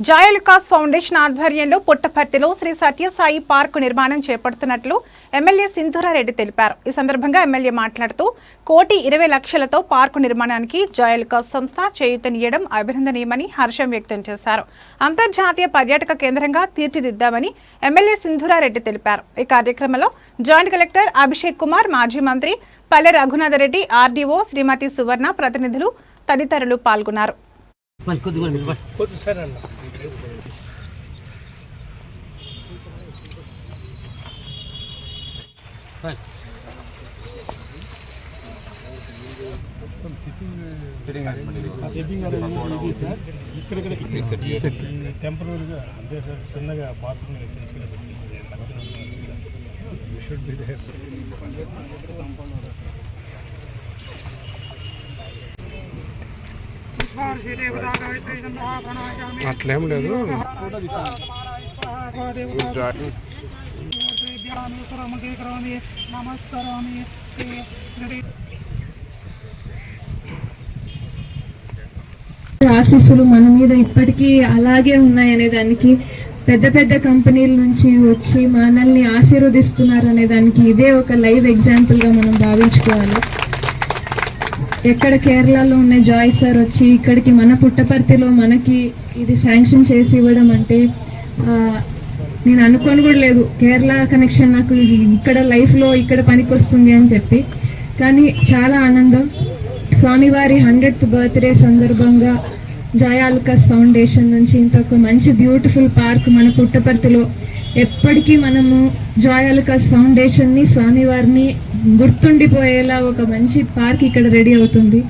Joyalukkas foundation ఆధ్వర్యంలో పుట్టపర్తిలో Shri Sathya Sai park నిర్మాణం చేపడుతున్నట్లు ఎమ్మెల్యే సింధూరారెడ్డి తెలిపారు. ఈ సందర్భంగా ఎమ్మెల్యే మాట్లాడుతూ కోటి ఇరవై లక్షలతో పార్కు నిర్మాణానికి జాయలుకాస్ సంస్థ చేయూతనియడం అభినందనీయమని హర్షం వ్యక్తం చేశారు. అంతర్జాతీయ పర్యాటక కేంద్రంగా తీర్చిదిద్దామని ఎమ్మెల్యే సింధూరారెడ్డి తెలిపారు. ఈ కార్యక్రమంలో జాయింట్ కలెక్టర్ అభిషేక్ కుమార్ మాజీ మంత్రి పల్లె రఘునాథరెడ్డి ఆర్డీఓ శ్రీమతి సువర్ణ ప్రతినిధులు తదితరులు పాల్గొన్నారు. మరి కొద్దిగా మీరు పట్టు. కొంచెం సరే అన్న పట్టు. సెట్టింగ్ అనేది ఇది సార్ ఇక్కడ టెంపరీగా అంతే సార్ చిన్నగా బాత్రూమ్ షుడ్ బి దేర్ అట్లేం లేదు. ఆశీస్సులు మన మీద ఇప్పటికీ అలాగే ఉన్నాయనే దానికి పెద్ద పెద్ద కంపెనీల నుంచి వచ్చి మనల్ని ఆశీర్వదిస్తున్నారు అనే దానికి ఇదే ఒక లైవ్ ఎగ్జాంపుల్గా మనం భావించుకోవాలి. ఎక్కడ కేరళలో ఉన్న జాయ్ సార్ వచ్చి ఇక్కడికి మన పుట్టపర్తిలో మనకి ఇది శాంక్షన్ చేసి ఇవ్వడం అంటే నేను అనుకోని కూడా లేదు. కేరళ కనెక్షన్ నాకు ఇది ఇక్కడ లైఫ్లో ఇక్కడ పనికి వస్తుంది అని చెప్పి. కానీ చాలా ఆనందం. స్వామివారి హండ్రెడ్త్ బర్త్డే సందర్భంగా జాయాల్కస్ ఫౌండేషన్ నుంచి ఇంత ఒక మంచి బ్యూటిఫుల్ పార్క్ మన పుట్టపర్తిలో ఎప్పటికీ మనము జాయాల్కస్ ఫౌండేషన్ని స్వామివారిని గుర్తుండిపోయేలా ఒక మంచి పార్క్ ఇక్కడ రెడీ అవుతుంది.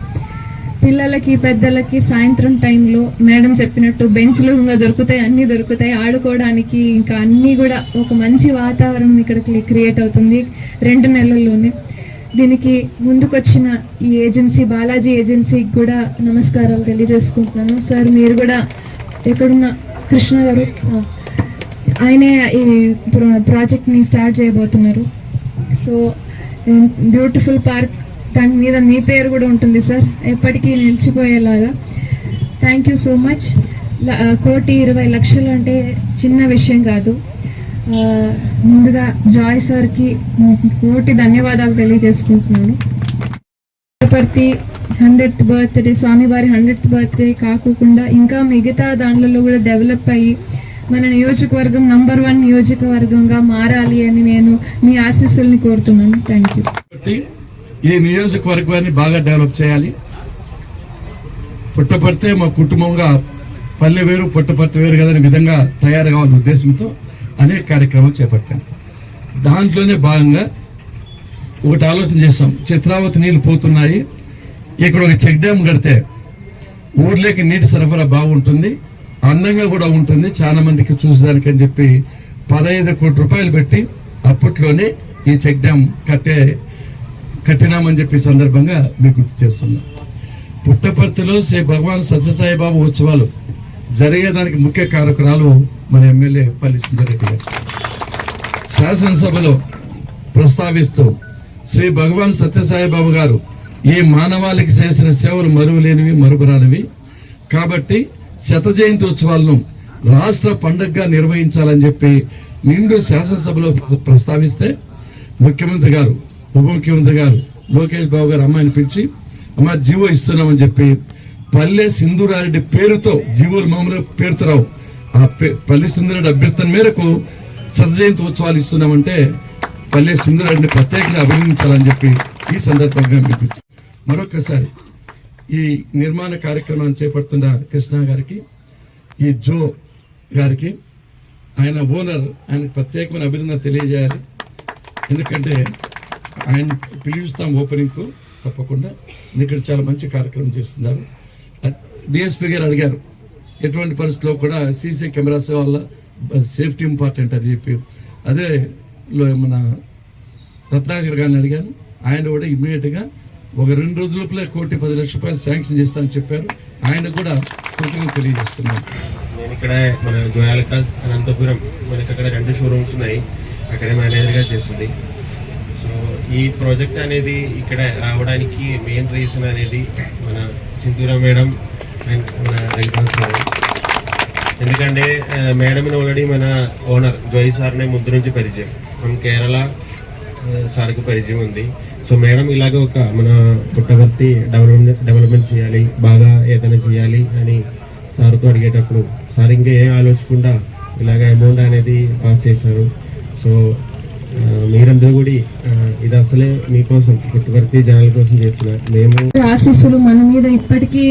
పిల్లలకి పెద్దలకి సాయంత్రం టైంలో మేడం చెప్పినట్టు బెంచ్లు ఇంకా దొరుకుతాయి అన్నీ దొరుకుతాయి. ఆడుకోవడానికి ఇంకా అన్నీ కూడా ఒక మంచి వాతావరణం ఇక్కడ క్రియేట్ అవుతుంది రెండు నెలల్లోనే. దీనికి ముందుకొచ్చిన ఈ ఏజెన్సీ బాలాజీ ఏజెన్సీకి కూడా నమస్కారాలు తెలియజేసుకుంటున్నాను. సార్ మీరు కూడా ఎక్కడున్న కృష్ణ గారు? ఆయనే ఈ ప్రాజెక్ట్ని స్టార్ట్ చేయబోతున్నారు. So beautiful park. దాని మీద మీ పేరు కూడా ఉంటుంది సార్. ఎప్పటికీ నిలిచిపోయేలాగా. Thank you so much. కోటి ఇరవై లక్షలు అంటే చిన్న విషయం కాదు. ముందుగా జాయ్ సార్కి కోటి ధన్యవాదాలు తెలియజేసుకుంటున్నాను. పుట్టపర్తి హండ్రెడ్త్ బర్త్డే స్వామివారి హండ్రెడ్త్ బర్త్డే కాకుండా ఇంకా మిగతా దానిలలో కూడా డెవలప్ అయ్యి మన నియోజకవర్గం నంబర్ వన్ నియోజకవర్గంగా మారాలి అని నేను మీ ఆశీస్సుల్ని కోరుతున్నాను. థ్యాంక్ యూ ఈ నియోజకవర్గాన్ని బాగా డెవలప్ చేయాలి. పుట్టపడితే మా కుటుంబంగా పల్లె వేరు పుట్టపర్తి వేరు కదా విధంగా తయారు కావాలనే ఉద్దేశంతో అనేక కార్యక్రమాలు చేపట్టాను దాంట్లోనే భాగంగా ఒకటి ఆలోచన చేస్తాం చిత్రావతి నీళ్ళు పోతున్నాయి. ఇక్కడ ఒక చెక్ డ్యామ్ కడితే ఊర్లోకి నీటి సరఫరా బాగుంటుంది. అందంగా కూడా ఉంటుంది. చాలా మందికి చూసేదానికి అని చెప్పి పదహైదు కోటి రూపాయలు పెట్టి అప్పట్లోనే ఈ చెక్ డ్యామ్ కట్టే కట్టినామని చెప్పి సందర్భంగా మీకు గుర్తు చేస్తున్నాం. పుట్టపర్తిలో శ్రీ భగవాన్ సత్యసాయిబాబు ఉత్సవాలు జరిగేదానికి ముఖ్య కారకురాలు మన ఎమ్మెల్యే పల్లి సుందరెడ్డి గారు. శాసనసభలో ప్రస్తావిస్తూ శ్రీ భగవాన్ సత్యసాయిబాబు గారు ఈ మానవాళికి చేసిన సేవలు మరువలేనివి మరుపురానివి. కాబట్టి శత జయంతి ఉత్సవాలను రాష్ట్ర పండగగా నిర్వహించాలని చెప్పి నిండు శాసనసభలో ప్రస్తావిస్తే ముఖ్యమంత్రి గారు ఉప ముఖ్యమంత్రి గారు లోకేష్ బాబు గారు అమ్మాయిని పిలిచి అమ్మ జీవో ఇస్తున్నామని చెప్పి పల్లె సింధురారెడ్డి పేరుతో జీవోలు మామూలుగా పేరుతో రావు. ఆ పల్లె సింధురారెడ్డి అభ్యర్థన మేరకు శత జయంతి ఉత్సవాలు ఇస్తున్నామంటే పల్లె సింధురారెడ్డిని ప్రత్యేకంగా అభినందించాలని చెప్పి ఈ సందర్భంగా మీకు మరొకసారి ఈ నిర్మాణ కార్యక్రమాన్ని చేపడుతున్న కృష్ణ గారికి ఈ జో గారికి ఆయన ఓనర్ ఆయనకు ప్రత్యేకమైన అభినందన తెలియజేయాలి. ఎందుకంటే ఆయన పిలుస్తాం ఓపెనింగ్కు తప్పకుండా. ఇక్కడ చాలా మంచి కార్యక్రమం చేస్తున్నారు. డిఎస్పీ గారు అడిగారు ఎటువంటి పరిస్థితుల్లో కూడా సీసీ కెమెరాస్ వల్ల సేఫ్టీ ఇంపార్టెంట్ అని చెప్పి. అదే మన రత్నాకర్ గారిని అడిగాను. ఆయన కూడా ఇమ్మీడియట్గా ఒక రెండు రోజుల లోపలే కోటి పది లక్షల రూపాయలు శాంక్షన్ చేస్తానని చెప్పారు. ఆయన కూడా కృతజ్ఞత తెలియజేస్తున్నాను నేను ఇక్కడ మన జోయాలకాస్ అనంతపురం మనకి అక్కడ రెండు షోరూమ్స్ ఉన్నాయి. అక్కడే మేనేజర్గా చేస్తుంది. సో ఈ ప్రాజెక్ట్ అనేది ఇక్కడ రావడానికి మెయిన్ రీజన్ అనేది మన సింధూరా మేడం అండ్ మన రైతు సార్ ఎందుకంటే మేడం మేడంని ఆల్రెడీ మన ఓనర్ జోయి సార్నే ముందు నుంచి పరిచయం. మనం కేరళ సార్కి పరిచయం ఉంది. సో మేడం ఇలాగ ఒక మన పుట్టవర్తి డెవలప్మెంట్ డెవలప్మెంట్ చేయాలి బాగా ఏదైనా చేయాలి అని సార్తో అడిగేటప్పుడు సార్ ఇంకా ఏం ఆలోచకుండా ఇలాగ అమౌంట్ అనేది పాస్ చేశారు. సో మీరందరూ కూడా ఇది అసలే మీకోసం పుట్టవర్తి జనాల కోసం చేస్తున్నారు మేము ఆశీస్సులు మన మీద ఇప్పటికీ